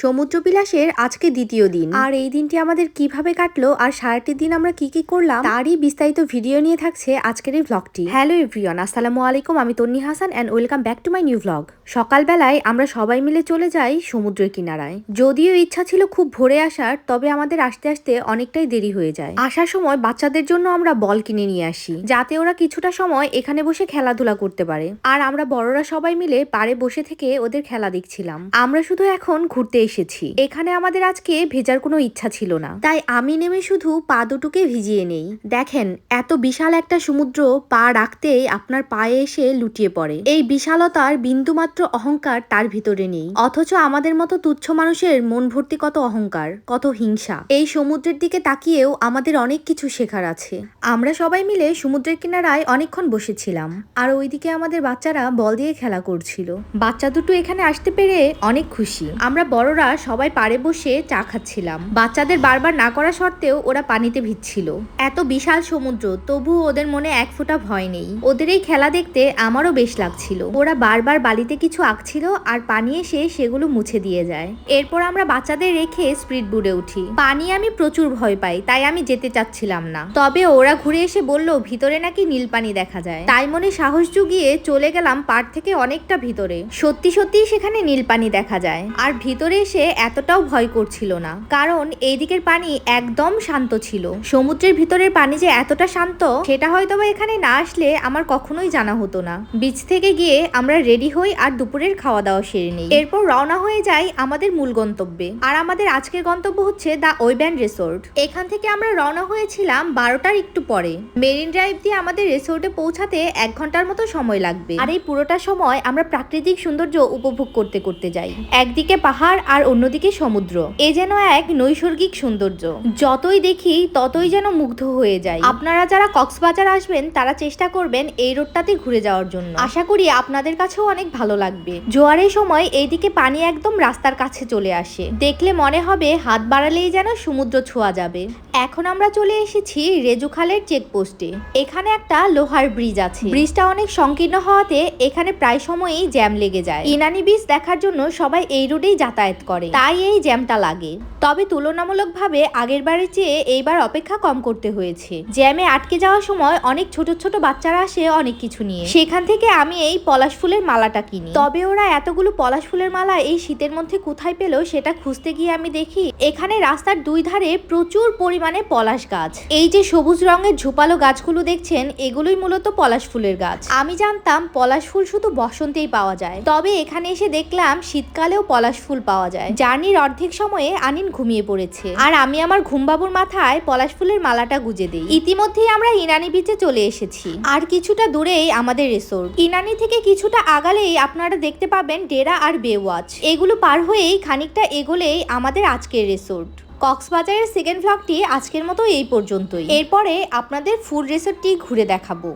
সমুদ্র বিলাসের আজকে দ্বিতীয় দিন। আর এই দিনটি আমাদের কীভাবে কাটলো আর সারাটি দিন আমরা কি কি করলাম, তারই বিস্তারিত ভিডিও নিয়ে থাকছে আজকের এই ভ্লগটি হ্যালো এভরিওয়ান আসসালামু আলাইকুম, আমি Tonni Hasan and welcome back to my new vlog সকালবেলায় আমরা সবাই মিলে চলে যাই সমুদ্রের কিনারায়। যদিও ইচ্ছা ছিল খুব ভোরে আসার, তবে আমাদের আসতে আসতে অনেকটাই দেরি হয়ে যায়। আসার সময় বাচ্চাদের জন্য আমরা বল কিনে নিয়ে আসি, যাতে ওরা কিছুটা সময় এখানে বসে খেলাধুলা করতে পারে। আর আমরা বড়রা সবাই মিলে পাড়ে বসে থেকে ওদের খেলা দেখছিলাম। আমরা শুধু এখন ঘুরতে এসেছি। এখানে আমাদের আজকে ভেজার কোনো ইচ্ছা ছিল না। তাই আমি নেমে শুধু পা দুটোকে ভিজিয়ে নেই। দেখেন, এত বিশাল একটা সমুদ্র পা রাখতেই আপনার পায়ে এসে লুটিয়ে পড়ে। এই বিশালতার বিন্দুমাত্র অহংকার তার ভিতরে নেই। অথচ আমাদের মতো তুচ্ছ মানুষের মন ভর্তি কত অহংকার, কত হিংসা। এই সমুদ্রের দিকে তাকিয়েও আমাদের অনেক কিছু শেখার আছে। আমরা সবাই মিলে সমুদ্রের কিনারায় অনেকক্ষণ বসেছিলাম। আর ওইদিকে আমাদের বাচ্চারা বল দিয়ে খেলা করছিল। বাচ্চা দুটো এখানে আসতে পেরে অনেক খুশি। আমরা বড়রা সবাই পাড়ে বসে চা খাচ্ছিলাম। বাচ্চাদের বারবার না করা সত্ত্বেও ওরা পানিতে ভিজছিল। এত বিশাল সমুদ্র তবু ওদের মনে এক ফোঁটা ভয় নেই। ওদের এই খেলা দেখতে আমারও বেশ লাগছিল। ওরা বারবার বালিতে কিছু আঁকছিল আর পানি এসে সেগুলো মুছে দিয়ে যায়। এরপর আমরা বাচ্চাদের রেখে স্পিড বুড়ে উঠি। পানি আমি প্রচুর ভয় পাই, তাই আমি যেতে চাচ্ছিলাম না। তবে ওরা ঘুরে এসে বলল, ভিতরে নাকি নীল পানি দেখা যায়? তাই মনে সাহস জুগিয়ে চলে গেলাম পাড় থেকে অনেকটা ভিতরে। সত্যি সত্যি সেখানে নীল পানি দেখা যায়। আর ভিতরে এসে এতটাও ভয় করছিল না। কারণ এই দিকের পানি একদম শান্ত ছিল। সমুদ্রের ভিতরের পানি যে এতটা শান্ত, সেটা হয়তো বা এখানে না আসলে আমার কখনোই জানা হতো না। বিচ থেকে গিয়ে আমরা রেডি হই আর দুপুরের খাওয়া দাওয়া সেরে নিই। এরপর রওনা হয়ে যাই আমাদের মূল গন্তব্যে। আর আমাদের আজকের গন্তব্য হচ্ছে দ্য ওয়েব্যান্ড রিসোর্ট। এখান থেকে আমরা রওনা হয়েছিলাম বারোটার একটু পরে। মেরিন ড্রাইভ দিয়ে আমাদের রিসোর্টে পৌঁছাতে এক ঘণ্টার মতো সময় লাগবে। আর এই পুরোটা সময় আমরা প্রাকৃতিক সৌন্দর্য উপভোগ করতে করতে যাই। একদিকে পাহাড় আর অন্যদিকে সমুদ্র। এ যেন এক নৈসর্গিক সৌন্দর্য। যতই দেখি, ততই যেন মুগ্ধ হয়ে যায় আপনারা যারা কক্সবাজার আসবেন, তারা চেষ্টা করবেন এই রোডটাতে ঘুরে যাওয়ার জন্য। আশা করি আপনাদের কাছেও অনেক ভালো লাগবে। জোয়ারের সময় এইদিকে পানি একদম রাস্তার কাছে চলে আসে। দেখলে মনে হবে হাত বাড়ালেই যেন সমুদ্র ছোঁয়া যাবে। এখন আমরা চলে এসেছি রেজুখালের চেকপোস্টে। এখানে একটা লোহার ব্রিজ আছে। ব্রিজটা অনেক সংকীর্ণ হওয়াতে এখানে প্রায় সময়ই জ্যাম লেগে যায়। ইনানি বীজ দেখার জন্য সবাই এই রোডেই যাতায়াত করে। তাই এই জ্যামটা লাগে। তবে তুলনামূলকভাবে আগের বারের চেয়ে এইবার অপেক্ষা কম করতে হয়েছে। জ্যামে আটকে যাওয়ার সময় অনেক ছোট ছোট বাচ্চারা আসে অনেক কিছু নিয়ে। সেখান থেকে আমি এই পলাশ ফুলের মালাটা কিনি। তবে ওরা এতগুলো পলাশ ফুলের মালা এই শীতের মধ্যে কোথায় পেল সেটা খুঁজতে গিয়ে আমি দেখি, এখানে রাস্তার দুই ধারে প্রচুর পরিমাণে পলাশ গাছ। এই যে সবুজ রঙের ঝোপালো গাছগুলো দেখছেন, এগুলোই মূলত পলাশ ফুলের গাছ। আমি জানতাম পলাশ ফুল শুধু বসন্তেই পাওয়া যায়। তবে এখানে এসে দেখলাম শীতকালেও পলাশ ফুল পাওয়া যায়। জার্নির অর্ধেক সময়ে আনিন ঘুমিয়ে পড়েছে। আর আমি আমার ঘুমবাবুর মাথায় পলাশ ফুলের মালাটা গুজে দিই। ইতিমধ্যেই আমরা ইনানি বিচে চলে এসেছি। আর কিছুটা দূরেই আমাদের রিসোর্ট ইনানি থেকে কিছুটা আগালেই আপনারা দেখতে পাবেন ডেরা আর বেওয়াচ এগুলো পার হয়েই খানিকটা এগোলেই আমাদের আজকের রিসোর্ট কক্সবাজারের সেকেন্ড ভ্লগটি আজকের মতো এই পর্যন্তই। এরপরে আপনাদের ফুল রিসোর্টটি ঘুরে দেখাবো।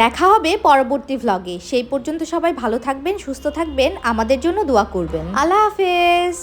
দেখা হবে পরবর্তী ভ্লগে সেই পর্যন্ত সবাই ভালো থাকবেন, সুস্থ থাকবেন, আমাদের জন্য দোয়া করবেন। আল্লাহ হাফেজ!